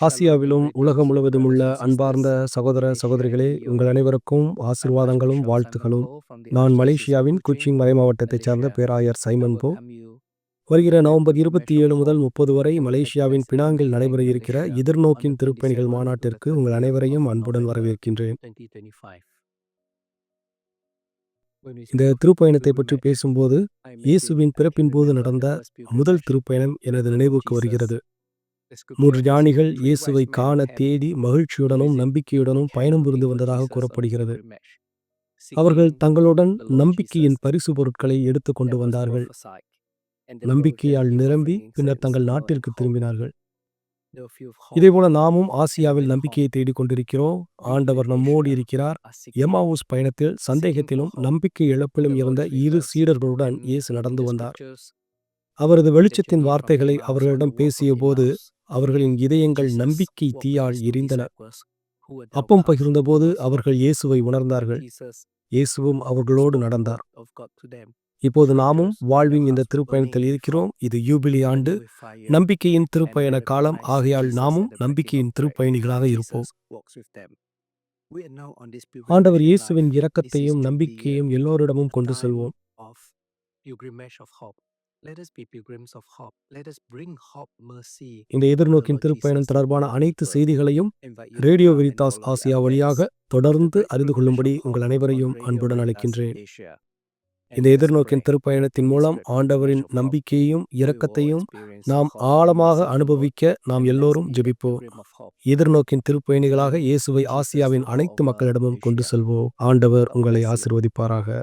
ஆசியாவிலும் உலகம் முழுவதும் உள்ள அன்பார்ந்த சகோதர சகோதரிகளே உங்கள் அனைவருக்கும் ஆசிர்வாதங்களும் வாழ்த்துகளும் நான் மலேசியாவின் குச்சிங் மலை மாவட்டத்தைச் சார்ந்த பேராயர் சைமன் போ. வருகிற நவம்பர் இருபத்தி ஏழு முதல் முப்பது வரை மலேசியாவின் பினாங்கில் நடைபெற இருக்கிற எதிர்நோக்கின் திருப்பணிகள் மாநாட்டிற்கு உங்கள் அனைவரையும் அன்புடன் வரவேற்கின்றேன். இந்த திருப்பயணத்தை பற்றி பேசும்போது இயேசுவின் பிறப்பின் போது நடந்த முதல் திருப்பயணம் எனது நினைவுக்கு வருகிறது. மூன்று ஞானிகள் இயேசுவை காண தேடி மகிழ்ச்சியுடனும் நம்பிக்கையுடனும் பயணம் புரிந்து வந்ததாக கூறப்படுகிறது. அவர்கள் தங்களுடன் நம்பிக்கையின் பரிசு பொருட்களை எடுத்து கொண்டு வந்தார்கள். நம்பிக்கையால் நிரம்பி பின்னர் தங்கள் நாட்டிற்கு திரும்பினார்கள். இதேபோல நாமும் ஆசியாவில் நம்பிக்கையை தேடிக் கொண்டிருக்கிறோம் ஆண்டவர் நம்மோடு இருக்கிறார். எமாவூஸ் பயணத்தில் சந்தேகத்திலும் நம்பிக்கை இழப்பிலும் இருந்த இரு சீடர்களுடன் இயேசு நடந்து வந்தார். அவரது வெளிச்சத்தின் வார்த்தைகளை அவர்களிடம் பேசிய போது அவர்களின் இதயங்கள் நம்பிக்கை தீயால் எரிந்தன. அப்பம் பகிர்ந்தபோது அவர்கள் இயேசுவை உணர்ந்தார்கள். இயேசுவும் அவர்களோடு நடந்தார். இப்போது நாமும் வாழ்வின் இந்த திருப்பயணத்தில் இருக்கிறோம். இது யூபிலி ஆண்டு. நம்பிக்கையின் திருப்பயண காலம். ஆகையால் நாமும் நம்பிக்கையின் திருப்பயணிகளாக இருப்போம். ஆண்டவர் இயேசுவின் இரக்கத்தையும் நம்பிக்கையும் எல்லோரிடமும் கொண்டு செல்வோம். இந்த எதிர்நோக்கின் திருப்பயணம் தொடர்பான அனைத்து செய்திகளையும் ரேடியோ வெரிதாஸ் ஆசியா வழியாக தொடர்ந்து அறிந்து கொள்ளும்படி உங்கள் அனைவரையும் அன்புடன் அழைக்கின்றேன். இந்த எதிர்நோக்கின் திருப்பயணத்தின் மூலம் ஆண்டவரின் நம்பிக்கையையும் இரக்கத்தையும் நாம் ஆழமாக அனுபவிக்க நாம் எல்லோரும் ஜெபிப்போம். எதிர்நோக்கின் திருப்பயணிகளாக இயேசுவை ஆசியாவின் அனைத்து மக்களிடமும் கொண்டு செல்வோம். ஆண்டவர் உங்களை ஆசிர்வதிப்பாராக.